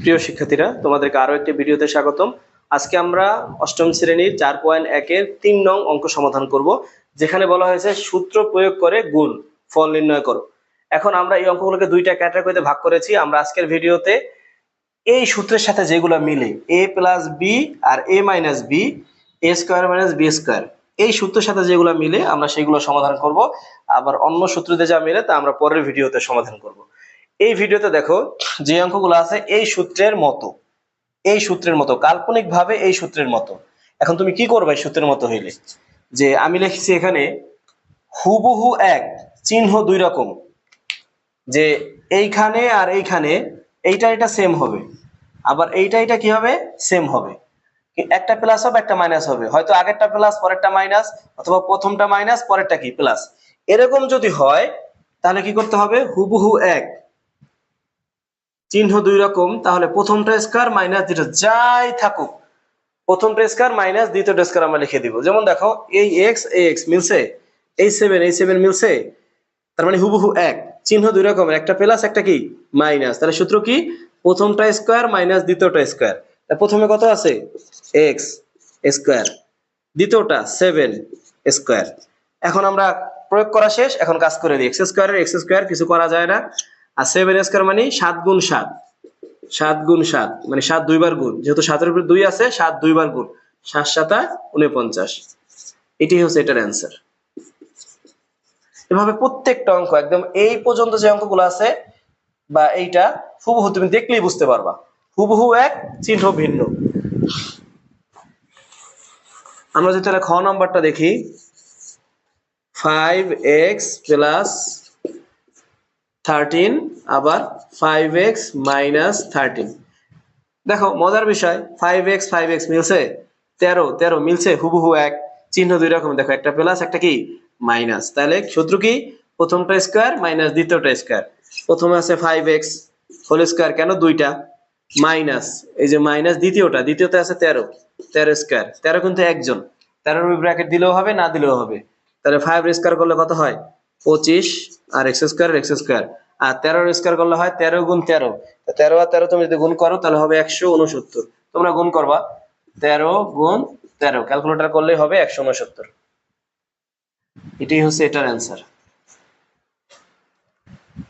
প্রিয় শিক্ষার্থীরা, তোমাদেরকে আরও একটি ভিডিওতে স্বাগতম। আজকে আমরা অষ্টম শ্রেণির চার পয়েন্ট একের তিন নং অঙ্ক সমাধান করব, যেখানে বলা হয়েছে সূত্র প্রয়োগ করে গুণ, ফল নির্ণয় করো। এখন আমরা এই অঙ্কগুলোকে দুইটা ক্যাটাগরিতে ভাগ করেছি। আমরা আজকের ভিডিওতে এই সূত্রের সাথে যেগুলো মিলে, এ plus B R A minus B, A square minus B square, এই সূত্রের সাথে যেগুলো মিলে আমরা সেগুলো সমাধান করব। আবার অন্য সূত্রতে যা মিলে তা আমরা পরের ভিডিওতে সমাধান করব। এই ভিডিওতে দেখো যে অঙ্কগুলো আছে এই সূত্রের মতো, এই সূত্রের মতো কাল্পনিক ভাবে এই সূত্রের মতো। এখন তুমি কি করবে এই সূত্রের মতো হইলে? যে আমি লিখছি এখানে, হুবহু এক, চিহ্ন দুই রকম। যে এইখানে আর এইখানে, এইটা এটা সেম হবে। আবার এইটা এটা কি হবে? সেম হবে। একটা প্লাস হবে, একটা মাইনাস হবে। হয়তো আগেরটা প্লাস পরেরটা মাইনাস অথবা প্রথমটা মাইনাস পরেরটা কি? প্লাস এরকম যদি হয়, তাহলে কি করতে হবে? হুবহু এক। চিহ্ন দুই রকম, তাহলে প্রথমটা স্কোয়ার মাইনাস দ্বিতীয় যাই থাকুক। প্রথমটা স্কোয়ার মাইনাস দ্বিতীয়টা স্কোয়ার আমরা লিখে দিব। যেমন দেখো, এই এক্স এক্স মিলছে, এই সেভেন এই সেভেন মিলছে, তার মানে হুবহু এক। চিহ্ন দুই রকমের, একটা প্লাস একটা কি? মাইনাস তাহলে সূত্র কি? প্রথমটা স্কোয়ার মাইনাস দ্বিতীয়টা স্কয়ার প্রথমে কত আছে? এক্স স্কোয়ার দ্বিতীয়টা সেভেন স্কোয়ার এখন আমরা প্রয়োগ করা শেষ, এখন কাজ করে দিই। এক্স স্কয়ারের এক্স স্কোয়ার কিছু করা যায় না। আর সেভেন স্কয়ার মানে সাত গুণ সাত। সাত গুণ সাত মানে সাত দুইবার গুণ। যেহেতু সাতের উপরে দুই আছে, সাত দুইবার গুণ। সাত সাতা উনপঞ্চাশ। এটি হচ্ছে এটার অ্যান্সার এভাবে প্রত্যেকটা অঙ্ক, একদম এই পর্যন্ত যে অঙ্কগুলো আছে বা এইটা, হুবহু তুমি দেখলেই বুঝতে পারবা। হুবহু এক, চিহ্ন ভিন্ন। আমরা যদি তাহলে খ নাম্বারটা দেখি। ফাইভ এক্স প্লাস থার্টিন আবার ফাইভ এক্স মাইনাস থার্টিন দেখো, মজার বিষয় ফাইভ এক্স ফাইভ এক্স মিলছে তেরো তেরো মিলছে হুবহু এক, চিহ্ন দুই রকম। দেখো, একটা প্লাস একটা কি? মাইনাস তাহলে সূত্র কি? প্রথমটা স্কোয়ার মাইনাস দ্বিতীয়টা স্কোয়ার প্রথমে আছে ফাইভ এক্স হোল স্কোয়ার কেন? দুইটা। মাইনাস এই যে মাইনাস দ্বিতীয়টা, দ্বিতীয়তে আছে তেরো তেরো স্কোয়ার তেরো কিন্তু একজন। তেরোর ব্র্যাকেট দিলেও হবে, না দিলেও হবে। তাহলে ফাইভ স্কোয়ার করলে কত হয়? পঁচিশ। আর এক্স স্কোয়ার এক্স স্কোয়ার আর তেরো স্কোয়ার করলে হয় তেরো গুণ তেরো। তেরো আর তেরো তুমি যদি গুণ করো, তাহলে হবে একশো উনসত্তর। তোমরা গুণ করবা। তেরো গুণ তেরো। ক্যালকুলেটর করলেই হবে একশো উনসত্তর। এটাই হচ্ছে এটার অ্যান্সার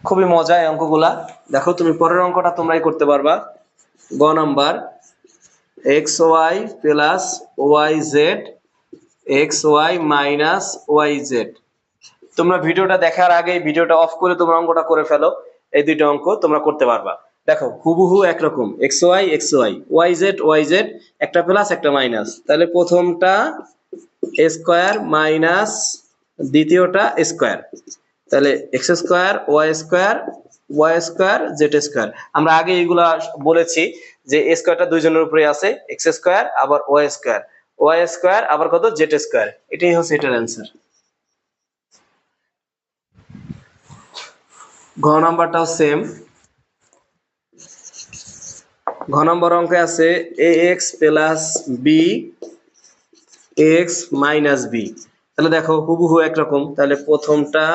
খুবই মজা এই অঙ্কগুলা। দেখো, তুমি পরের অঙ্কটা তোমরাই করতে পারবা। গ number X Y plus Y Z X Y minus Y Z তোমরা ভিডিওটা দেখার আগে ভিডিওটা অফ করে তোমরা অঙ্কটা করে ফেলো। এই দুইটা অঙ্ক তোমরা করতে পারবা। দেখো, হুবহু একরকম। X Y X Y Y Z Y Z একটা প্লাস একটা মাইনাস তাহলে প্রথমটা স্কোয়ার মাইনাস দ্বিতীয়টা স্কোয়ার তাহলে X square Y square Y square Z square আমরা আগে এইগুলা বলেছি যে স্কোয়ারটা দুইজনের উপরে আছে এক্স স্কোয়ার আবার ওয়াই স্কোয়ার ওয়াই স্কোয়ার আবার কত? জেড স্কোয়ার এটাই হচ্ছে এটার অ্যান্সার ঘ নাম্বারটাও সেম ঘ নম্বর অঙ্কে আছে A X plus B X minus B তাহলে দেখো হুবহু একরকম। তাহলে প্রথমটা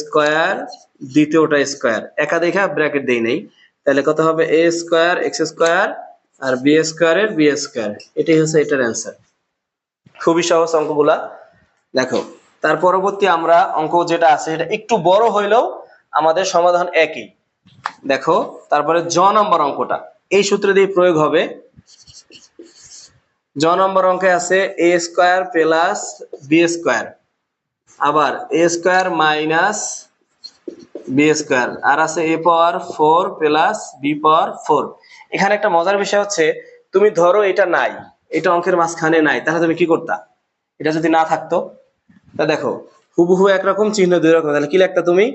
স্কোয়ার দ্বিতীয়টা স্কোয়ার একা দেখা ব্র্যাকেট দেই নাই। তাহলে কত হবে? এ স্কোয়ার এক্স স্কোয়ার আর বি স্কোয়ারের বি স্কোয়ার এটাই হচ্ছে এটার অ্যান্সার খুবই সহজ অঙ্কগুলা। দেখো, তার পরবর্তী আমরা অঙ্ক যেটা আছে, এটা একটু বড় হইলেও আমাদের সমাধান একই। দেখো, তারপরে জ নম্বর অঙ্কটা। এই সূত্র দিয়ে প্রয়োগ হবে। জ নম্বর অঙ্কে আছে A square plus B square আবার A square minus B square আর আছে A power four plus B power four এখানে একটা মজার বিষয় হচ্ছে, তুমি ধরো এটা নাই, এটা অঙ্কের মাঝখানে নাই, তাহলে তুমি কি করতা? এটা যদি না থাকতো, তা দেখো, হুবহু একরকম চিহ্ন দুই রকম, তাহলে কি লিখতা তুমি?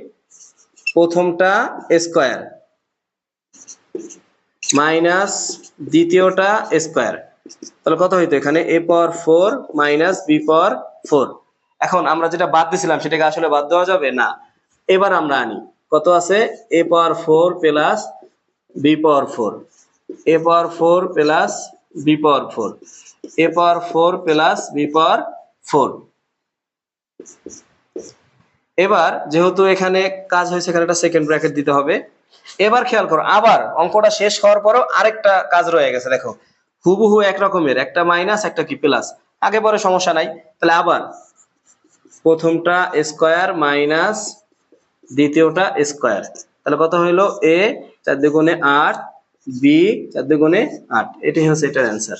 প্রথমটা স্কোয়ার। মাইনাস দ্বিতীয়টা স্কোয়ার। তাহলে কত হইতো এখানে? A power four minus B power four. এখন আমরা যেটা বাদ দিছিলাম, সেটাকে আসলে বাদ দেওয়া যাবে? না। এবার আমরা আনি। কত আছে? A power four plus B power four. A power four plus B power four. A power four plus B power four. এবার যেহেতু এখানে কাজ হয়েছে, এখানে একটা সেকেন্ড ব্র্যাকেট দিতে হবে। এবার খেয়াল করো, আবার অঙ্কটা শেষ হওয়ার পরও আরেকটা কাজ রয়ে গেছে, দেখো। হুবহু এক রকমের একটা মাইনাস একটা কি প্লাস আগে পরে সমস্যা নাই, তাহলে আবার প্রথমটা স্কোয়ার মাইনাস দ্বিতীয়টা স্কোয়ার তাহলে কত হইল? এ চার দুগুণে আট বি চার দুগুণে আট। এটাই হচ্ছে এটার অ্যান্সার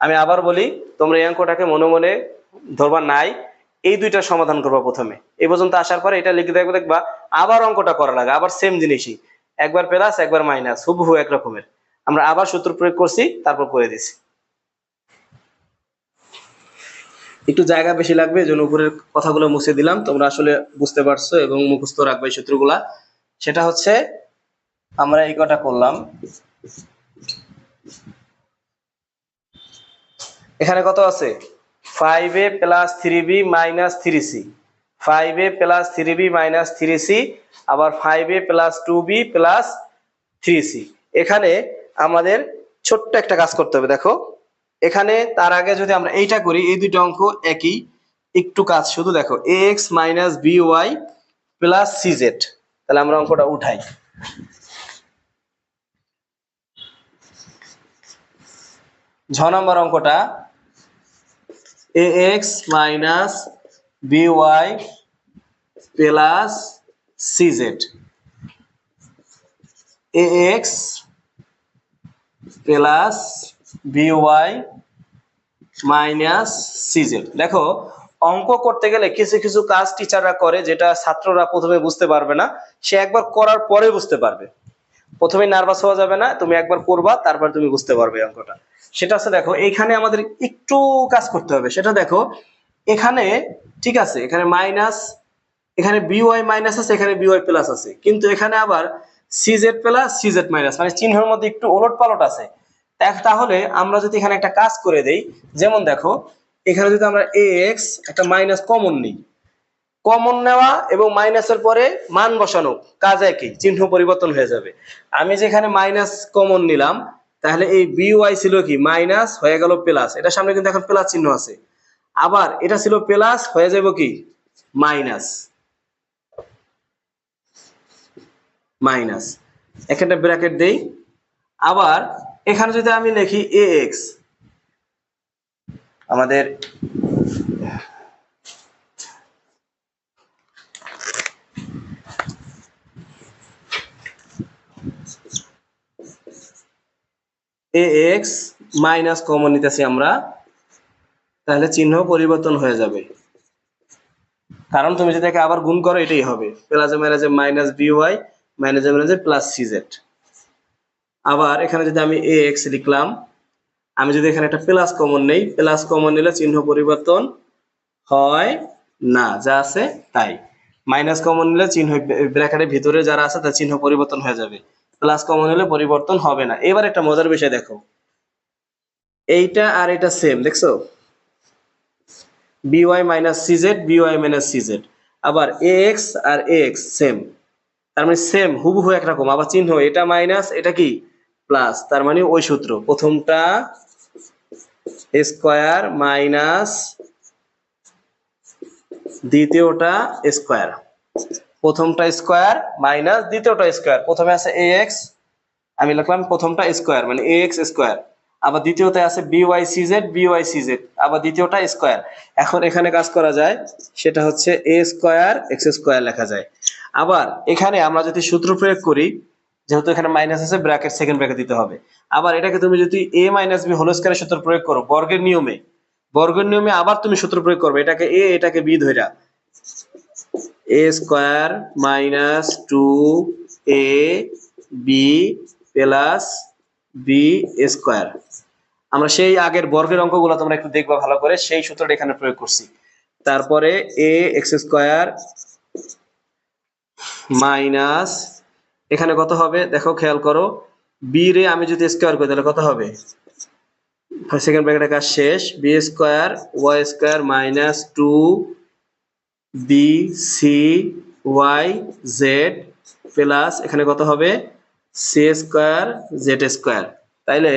আমি আবার বলি, তোমরা এই অঙ্কটাকে মনে মনে ধরবা নাই। এই দুইটা সমাধান করবা প্রথমে। এই পর্যন্ত আসার পরে এটা লিখে দেখবে, দেখবা আবার অঙ্কটা করা লাগে, আবার সেম জিনিসই। একবার প্লাস একবার মাইনাস হুবহু এক রকমের। আমরা আবার সূত্র প্রয়োগ করছি, তারপর করে দিছি একটু জায়গা বেশি লাগবে, এই জন্য উপরের কথাগুলো মুছে দিলাম। তোমরা আসলে বুঝতে পারছ এবং মুখস্থ রাখবে এই সূত্রগুলা। সেটা হচ্ছে, আমরা এই কটা করলাম। এখানে কত আছে? Five A plus three B minus three C five A plus three B minus three C আবার five A plus two B plus three C এখানে আমাদের ছোট্ট একটা কাজ করতে হবে, দেখো। এখানে তার আগে যদি আমরা এইটা করি, এই দুটো অঙ্ক একই। একটু কাজ, শুধু দেখো A X minus B Y plus C Z তাহলে আমরা অঙ্কটা উঠাই। ছ নম্বর অঙ্কটা A X minus B Y plus Z A X plus B Y minus দেখো, অঙ্ক করতে গেলে কিছু কিছু কাজ টিচাররা করে, যেটা ছাত্ররা প্রথমে বুঝতে পারবে না, সে একবার করার পরে বুঝতে পারবে। প্রথমে নার্ভাস হওয়া যাবে না, তুমি একবার করবা, তারপর তুমি বুঝতে পারবে অঙ্কটা। সেটা হচ্ছে দেখো, এখানে আমাদের একটু কাজ করতে হবে। সেটা দেখো, এখানে ঠিক আছে, এখানে মাইনাস এখানে বিওয়াই মাইনাস আছে, এখানে বিওয়াই প্লাস আছে। কিন্তু এখানে আবার সিজেড প্লাস সিজেড মাইনাস মানে চিহ্নের মধ্যে একটু ওলট পালট আছে তাহলে আমরা যদি এখানে একটা কাজ করে দেই, যেমন দেখো, এখানে যদি আমরা এ এক্স একটা মাইনাস কমন নিই কমন নেওয়া এবং মাইনাসের পরে মান বসানো, কাজ একই, চিহ্ন পরিবর্তন হয়ে যাবে। আমি যেখানে মাইনাস কমন নিলাম, তাহলে এই বি ওয়াই ছিল কি? মাইনাস হয়ে গেল প্লাস। এটা সামনে কিন্তু এখন প্লাস চিহ্ন আছে। আবার এটা ছিল প্লাস, হয়ে যাব কি? মাইনাস। মাইনাস। এখানটা ব্র্যাকেট দেই। আবার এখানে যদি আমি লিখি এ এক্স আমাদের এ এক্স মাইনাস কমন নিতেছি আমরা, তাহলে চিহ্ন পরিবর্তন হয়ে যাবে। কারণ তুমি যদি আবার গুণ করো, এটাই হবে। প্লাসে মাইনাসে মাইনাস বি ওয়াই মাইনাসে মাইনাসে প্লাস সি জেড আবার এখানে যদি আমি এ এক্স লিখলাম, আমি যদি এখানে একটা প্লাস কমন নেই প্লাস কমন নিলে চিহ্ন পরিবর্তন হয় না, যা আছে তাই। মাইনাস কমন নিলে চিহ্ন ব্র্যাকেটের ভিতরে যারা আছে, তার চিহ্ন পরিবর্তন হয়ে যাবে। প্লাস কমন হলে পরিবর্তন হবে না। এবার একটা মজার বিষয় দেখো। এইটা আর এটা সেম দেখছ? B Y minus C Z B Y minus C Z আবার এ এক্স আর এ এক্স সেম তার মানে সেম হুবহু একরকম। আবার চিহ্ন, এটা মাইনাস এটা কি? প্লাস তার মানে ওই সূত্র। প্রথমটা স্কোয়ার মাইনাস দ্বিতীয়টা স্কোয়ার প্রথমটা স্কোয়ার মাইনাস দ্বিতীয়টা স্কোয়ার। প্রথমে আছে এ এক্স আমি লিখলাম প্রথমটা স্কোয়ার মানে এ এক্স স্কোয়ার। আবার দ্বিতীয়তে আছে B Y C Z B Y C Z আবার দ্বিতীয়টা স্কোয়ার। এখন এখানে কাজ করা যায়, সেটা হচ্ছে এ স্কোয়ার এক্স স্কোয়ার লেখা যায়। আবার এখানে আমরা যদি সূত্র প্রয়োগ করি, যেহেতু এখানে মাইনাস আছে ব্র্যাকেট সেকেন্ড ব্র্যাকেট দিতে হবে। আবার এটাকে তুমি যদি এ মাইনাস বি হোল স্কোয়ারের সূত্র প্রয়োগ করো, বর্গের নিয়মে বর্গের নিয়মে আবার তুমি সূত্র প্রয়োগ করবে, এটাকে এ এটাকে বি ধইরা। A square minus two A B plus B square আমরা সেই আগের বর্গের অঙ্কগুলো তোমরা একটু দেখবা ভালো করে, সেই সূত্রটা এখানে প্রয়োগ করছি। তারপরে এ এক্স স্কোয়ার মাইনাস এখানে কত হবে? দেখো, খেয়াল করো। বি রে আমি যদি স্কোয়ার করি, তাহলে কত হবে? সেকেন্ড ব্র্যাকেটের কাজ শেষ। B square Y square minus two B C Y Z plus এখানে কত হবে? C square Z square. তাইলে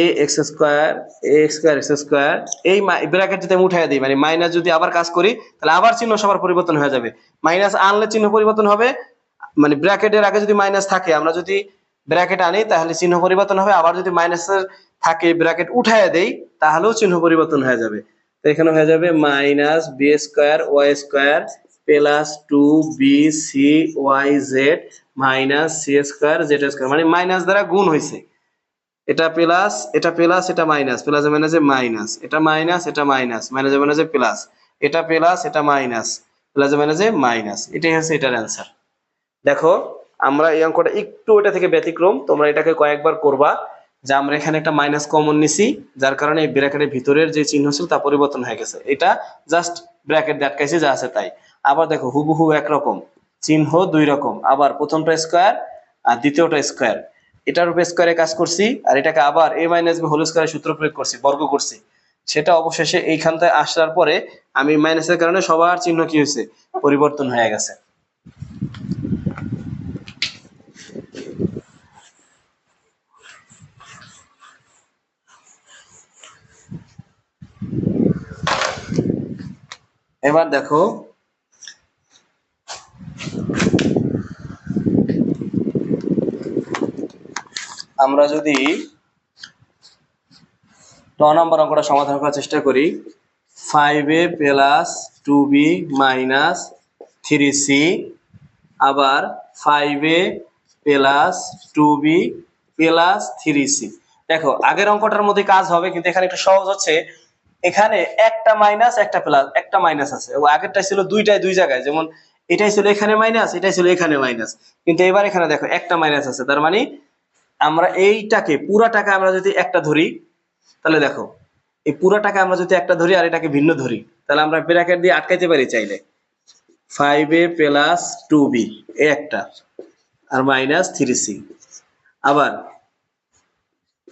A X square A square X square, এই ব্র্যাকেট যদি আমি উঠাই দিই মানে মাইনাস যদি আবার কাজ করি, তাহলে আবার চিহ্ন সবার পরিবর্তন হয়ে যাবে। মাইনাস আনলে চিহ্ন পরিবর্তন হবে মানে ব্র্যাকেটের আগে যদি মাইনাস থাকে, আমরা যদি ব্র্যাকেট আনি, তাহলে চিহ্ন পরিবর্তন হবে। আবার যদি মাইনাসের থাকে ব্র্যাকেট উঠাইয়া দেই, তাহলেও চিহ্ন পরিবর্তন হয়ে যাবে। তো এখানে হয়ে যাবে minus B square Y square plus two B C Y Z minus C square Z square মানে মাইনাস দ্বারা গুণ হয়েছে এটা প্লাস এটা প্লাস এটা মাইনাস প্লাসে মাইনাসে মাইনাস এটা মাইনাস এটা মাইনাস মাইনাসে মাইনাসে প্লাস এটা প্লাস এটা মাইনাস প্লাসে মাইনাসে মাইনাস এটাই হচ্ছে এটার অ্যান্সার দেখো, আমরা এই অঙ্কটা একটু এটা থেকে ব্যতিক্রম, তোমরা এটাকে কয়েকবার করবা। যে আমরা এখানে একটা মাইনাস কমন নিছি, যার কারণে এই ব্র্যাকেটের ভিতরের যে চিহ্ন ছিল তা পরিবর্তন হয়ে গেছে। এটা জাস্ট ব্র্যাকেট আটকাইছে যা আছে তাই। আবার দেখো, হুবহু একরকম, চিহ্ন দুই রকম। আবার প্রথমটা স্কোয়ার আর দ্বিতীয়টা স্কোয়ার এটার উপরে স্কোয়ারে কাজ করছি, আর এটাকে আবার এ মাইনাস বি হোল স্কোয়ারের সূত্র প্রয়োগ করছি, বর্গ করছি। সেটা অবশেষে এইখানটায় আসার পরে আমি মাইনাসের কারণে সবার চিহ্ন কি হয়েছে? পরিবর্তন হয়ে গেছে। এবার দেখো। আমরা যদি ট নম্বর অঙ্কটা সমাধান করার চেষ্টা করি। Five A plus two B minus three C আবার five A plus two B plus three C দেখো, আগের অঙ্কটার মধ্যে কাজ হবে, কিন্তু এখানে একটু সহজ হচ্ছে। এখানে একটা মাইনাস একটা প্লাস একটা মাইনাস আছে। ও আগেরটা ছিল দুইটাই দুই জায়গায়। যেমন এটাই ছিল এখানে মাইনাস এটাই ছিল এখানে মাইনাস কিন্তু এবার এখানে দেখো, একটা মাইনাস আছে। তার মানে আমরা এইটাকে পুরাটাকে আমরা যদি একটা ধরি, তাহলে দেখো, এই পুরাটাকে আমরা যদি একটা ধরি আর এটাকে ভিন্ন ধরি, তাহলে আমরা ব্র্যাকেট দিয়ে আটকাইতে পারি চাইলে। Five A plus two B একটা। আর মাইনাস থ্রি সি আবার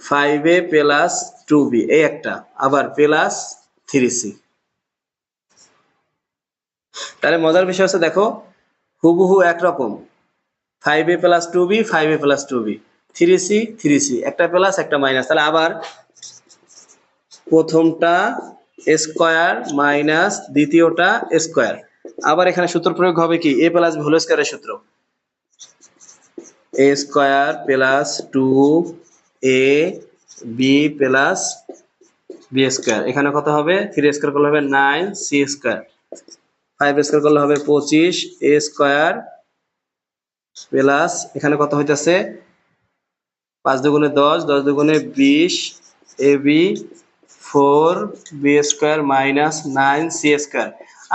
five A plus two B এই একটা। আবার প্লাস থ্রি সি তাহলে মজার বিষয় হচ্ছে, দেখো, হুবহু একরকম। Five A plus two B five A plus two B three C three C একটা প্লাস একটা মাইনাস তাহলে আবার প্রথমটা স্কোয়ার মাইনাস দ্বিতীয়টা স্কোয়ার আবার এখানে সূত্র প্রয়োগ হবে কি? এ প্লাস হোল স্কোয়ারের সূত্র। A square plus two A B plus B square এখানে কত হবে? থ্রি স্কোয়ার করলে হবে nine C square five square করলে হবে পঁচিশ এ স্কোয়ার প্লাস এখানে কত হইতেছে? পাঁচ দুগুণে দশ দশ দুগুণে বিশ A B four B square minus nine C square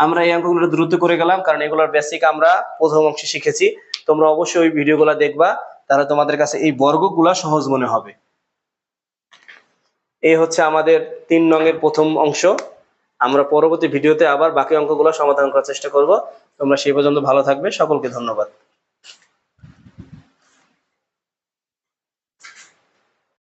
আমরা এই অঙ্কগুলো দ্রুত করে গেলাম, কারণ এগুলোর বেসিক আমরা প্রথম অংশে শিখেছি। তোমরা অবশ্যই ওই ভিডিওগুলো দেখবা। তাহলে তোমাদের কাছে এই বর্গগুলা সহজ মনে হবে। এই হচ্ছে আমাদের তিন নঙের প্রথম অংশ। আমরা পরবর্তী ভিডিওতে আবার বাকি অঙ্কগুলো সমাধান করার চেষ্টা করব। তোমরা সেই পর্যন্ত ভালো থাকবে। সকলকে ধন্যবাদ।